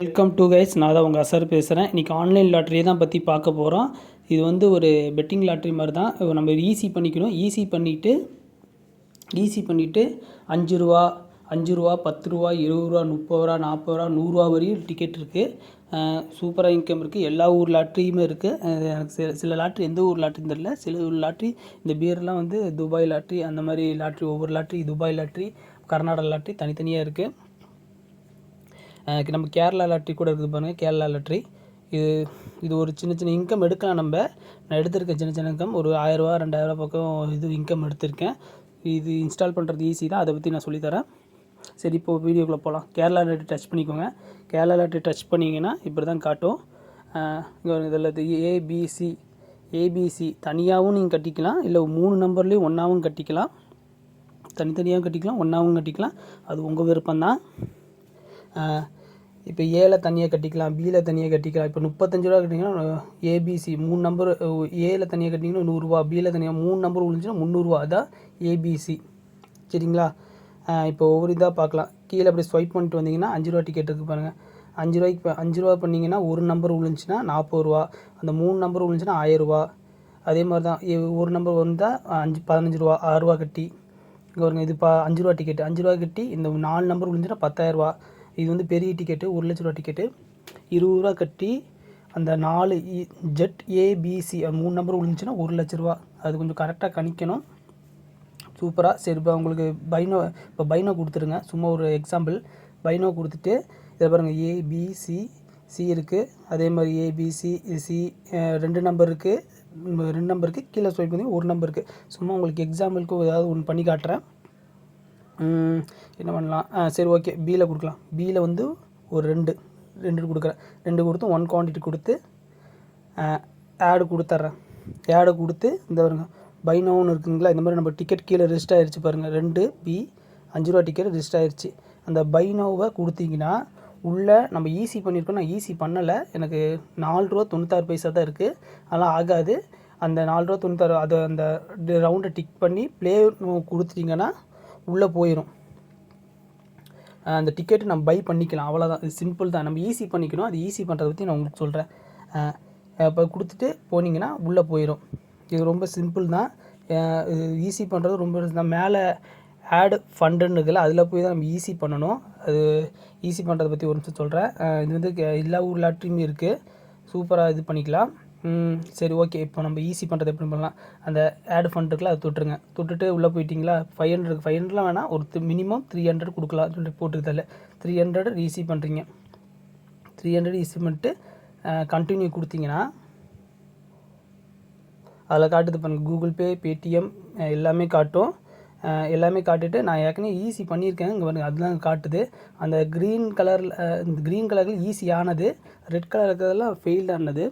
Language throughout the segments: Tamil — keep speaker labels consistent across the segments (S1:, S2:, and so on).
S1: வெல்கம் டு கைஸ் நான் தான் உங்கள் அசர் பேசுகிறேன் இன்றைக்கி ஆன்லைன் லாட்ரியை தான் பற்றி பார்க்க போகிறோம் இது வந்து ஒரு பெட்டிங் லாட்ரி மாதிரி தான். நம்ம ஈஸி பண்ணிக்கணும். ஈஸி பண்ணிவிட்டு ஈஸி பண்ணிவிட்டு அஞ்சு ரூபா அஞ்சு ரூபா பத்து ரூபா இருபது ரூபா முப்பது ரூபா நாற்பது ரூபா நூறுரூவா வரையும் டிக்கெட் இருக்குது சூப்பராக இன்கம் இருக்குது எல்லா ஊர் லாட்ரியுமே இருக்குது எனக்கு சில சில லாட்ரி எந்த ஊர் லாட்ரின்னு தெரில சில ஊர் லாட்ரி இந்த பியர்லாம் வந்து துபாய் லாட்ரி அந்த மாதிரி லாட்ரி ஒவ்வொரு lottery Dubai lottery Karnataka lottery தனித்தனியாக இருக்குது நம்ம கேரளா லாட்ரி கூட இருக்குது பாருங்கள் கேரளா லாட்ரி இது இது ஒரு சின்ன சின்ன இன்கம் எடுக்கலாம் நம்ம. நான் எடுத்திருக்கேன் சின்ன சின்ன இன்கம் ஒரு ஆயிரரூவா ரெண்டாயிரரூவா பக்கம் இது இன்கம் எடுத்திருக்கேன். இது இன்ஸ்டால் பண்ணுறது ஈஸி தான் அதை பற்றி நான் சொல்லித்தரேன் சரி இப்போது வீடியோக்குள்ளே போகலாம் கேரளா லாட்ரி டச் பண்ணிக்கோங்க. கேரளா லாட்ரி டச் பண்ணிங்கன்னா இப்படி தான் காட்டும் இங்கே இதில் ஏபிசி ஏபிசி தனியாகவும் நீங்கள் கட்டிக்கலாம் இல்லை மூணு நம்பர்லேயும் ஒன்றாவும் கட்டிக்கலாம். தனித்தனியாகவும் கட்டிக்கலாம் ஒன்றாவும் கட்டிக்கலாம். அது உங்கள் விருப்பம்தான். இப்போ ஏல தனியாக கட்டிக்கலாம் பியில் தனியாக கட்டிக்கலாம். இப்போ முப்பத்தஞ்சு ரூபா கட்டிங்கன்னா ஏபிசி மூணு நம்பர் ஏல தனியாக கட்டிங்கன்னா நூறுரூவா பியில் தனியாக மூணு நம்பர் விழுந்துச்சுன்னா முந்நூறுரூவா அதான் ஏபிசி சரிங்களா? இப்போ ஒவ்வொரு இதாக பார்க்கலாம். கீழே அப்படி ஸ்வைப் பண்ணிட்டு வந்தீங்கன்னா அஞ்சு ரூபா டிக்கெட் இருக்குது பாருங்கள் அஞ்சு ரூபாய்க்கு இப்போ அஞ்சு ரூபா பண்ணிங்கன்னா ஒரு நம்பர் விழுந்துச்சுன்னா நாற்பது ரூபா. அந்த மூணு நம்பர் விழுந்துச்சுன்னா ஆயிரரூவா அதே மாதிரி தான் ஒரு நம்பர் வந்தால் அஞ்சு பதினஞ்சு ரூபா ஆறுரூவா கட்டி. இங்கே வருங்க இது பா அஞ்சு ரூபா டிக்கெட் அஞ்சு ரூபா கட்டி இந்த நாலு நம்பர் விழுந்துச்சுன்னா பத்தாயிரரூபா இது வந்து பெரிய டிக்கெட்டு ஒரு லட்ச ரூபா டிக்கெட்டு இருபது ரூபா கட்டி அந்த நாலு இ- ஜெட் ஏபிசி மூணு நம்பர் விழுந்துச்சுன்னா ஒரு லட்ச ரூபா. அது கொஞ்சம் கரெக்டாக கணிக்கணும். சூப்பராக சரி இப்போ உங்களுக்கு பைனோ இப்போ பைனோ கொடுத்துருங்க. சும்மா ஒரு எக்ஸாம்பிள் பைனோ கொடுத்துட்டு இதை பாருங்கள் ஏபிசி சி இருக்குது அதே மாதிரி ஏபிசி சி ரெண்டு நம்பர் இருக்குது ரெண்டு நம்பருக்கு கீழே ஸ்வைப் பண்ணி ஒரு நம்பர் இருக்குது சும்மா உங்களுக்கு எக்ஸாம்பிளுக்கு ஏதாவது ஒன்று பண்ணி காட்டுறேன். என்ன பண்ணலாம்? ஆ சரி ஓகே. பியில் கொடுக்கலாம். பியில் வந்து ஒரு ரெண்டு. ரெண்டு கொடுக்குறேன். ரெண்டு கொடுத்து ஒன் குவான்டிட்டி கொடுத்து ஆடு கொடுத்துட்றேன். ஆடு கொடுத்து இந்த வருங்க பைனோன்னு இருக்குங்களா? இந்த மாதிரி நம்ம டிக்கெட் கீழே ரிஜிஸ்டர் ஆயிடுச்சு பாருங்கள் ரெண்டு பி அஞ்சு ரூபா டிக்கெட் ரிஜிஸ்டர் ஆயிடுச்சு அந்த பைனோவை கொடுத்தீங்கன்னா உள்ளே நம்ம ஈஸி பண்ணியிருக்கோம் நான் ஈஸி பண்ணலை. எனக்கு நாலு ரூபா தொண்ணூத்தாறு பைசா தான் இருக்குது அதெல்லாம் ஆகாது. அந்த நாலு ரூபா தொண்ணூத்தாறு அதை அந்த ரவுண்டை டிக் பண்ணி ப்ளே கொடுத்துட்டிங்கன்னா உள்ளே போயிடும் அந்த டிக்கெட்டு நம்ம பை பண்ணிக்கலாம். அவ்வளோதான் இது சிம்பிள் தான். நம்ம ஈஸி பண்ணிக்கணும். அது ஈஸி பண்ணுறத பற்றி நான் உங்களுக்கு சொல்கிறேன் இப்போ கொடுத்துட்டு போனீங்கன்னா உள்ளே போயிடும் இது ரொம்ப சிம்பிள் தான். ஈஸி பண்ணுறது ரொம்ப மேலே ஆடு ஃபண்டுன்னு இருக்குல்ல அதில் போய் தான் நம்ம ஈஸி பண்ணணும். அது ஈஸி பண்ணுறதை பற்றி ஒரு நிமிஷம் சொல்கிறேன் இது வந்து எல்லா ஊர் லாட்ரியுமே இருக்குது சூப்பராக இது பண்ணிக்கலாம். சரி ஓகே இப்போ நம்ம ஈஸி பண்ணுறது எப்படி பண்ணலாம்? அந்த ஆட் ஃபண்ட் இருக்குல்ல அதை தொட்டுருங்க. தொட்டுட்டு உள்ளே போயிட்டீங்களா? ஃபைவ் ஹண்ட்ரட் ஃபைவ் ஹண்ட்ரட்லாம் வேணால் ஒரு மினிமம் த்ரீ ஹண்ட்ரட் கொடுக்கலாம். சொல்லிட்டு போட்டுக்கிறதில்ல த்ரீ ஹண்ட்ரட் ஈஸி பண்ணுறீங்க த்ரீ ஹண்ட்ரட் ஈஸி பண்ணிட்டு கண்டினியூ கொடுத்தீங்கன்னா அதில் காட்டுது பாருங்க. கூகுள் பே பேடிஎம் எல்லாமே காட்டும். எல்லாமே காட்டிட்டு நான் ஏற்கனவே ஈஸி பண்ணியிருக்கேன். இங்கே பாருங்கள் அதுதான் காட்டுது. அந்த க்ரீன் கலரில் இந்த க்ரீன் கலரில் ஈஸி ஆனது ரெட் கலர் இருக்கிறதெல்லாம் ஃபெயில்டானது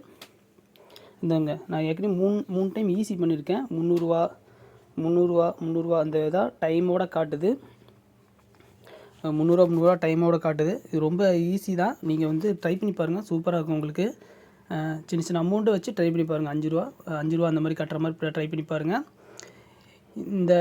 S1: இந்தங்க நான் ஏற்கனவே மூணு மூணு டைம் ஈஸி பண்ணியிருக்கேன். முந்நூறுரூவா முந்நூறுரூவா முந்நூறுரூவா அந்த இதாக டைமோட காட்டுது. முந்நூறுரூவா முந்நூறுரூவா டைமோட காட்டுது. இது ரொம்ப ஈஸி தான். நீங்கள் வந்து ட்ரை பண்ணி பாருங்கள் சூப்பராக இருக்கும் உங்களுக்கு. சின்ன சின்ன அமௌண்ட்டை வச்சு ட்ரை பண்ணி பாருங்கள் அஞ்சு ரூபா அஞ்சு ரூபா அந்த மாதிரி கட்டுற மாதிரி ட்ரை பண்ணி பாருங்கள் இந்த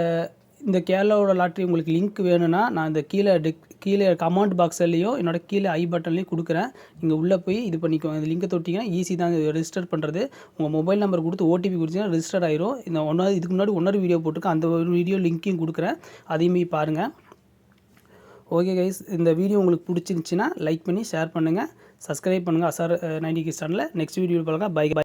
S1: இந்த கேரளாவோட லாட்ரி உங்களுக்கு லிங்க் வேணும்னா நான் இந்த கீழே டிக் கீழே கமெண்ட் பாக்ஸ்லேயும் என்னோட கீழே ஐ பட்டன்லேயும் கொடுக்குறேன். நீங்கள் உள்ளே போய் இது பண்ணிக்கோ இந்த லிங்கை தொட்டிங்கன்னா ஈஸி தான் ரெஜிஸ்டர் பண்ணுறது உங்கள் மொபைல் நம்பர் கொடுத்து ஓடிபி கொடுத்தீங்கன்னா ரெஜிஸ்டர் ஆயிரும். இந்த ஒன்றாவது இதுக்கு முன்னாடி ஒன்றரை வீடியோ போட்டுருக்கேன். அந்த ஒரு வீடியோ லிங்க்கையும் கொடுக்குறேன். அதையும் போய் பாருங்கள் ஓகே கைஸ் இந்த வீடியோ உங்களுக்கு பிடிச்சிருந்துச்சின்னா லைக் பண்ணி ஷேர் பண்ணுங்கள் சப்ஸ்கிரைப் பண்ணுங்கள் அசார் நைன்டி கிஸ் சேனலில் நெக்ஸ்ட் வீடியோ பாருங்கள் பை பை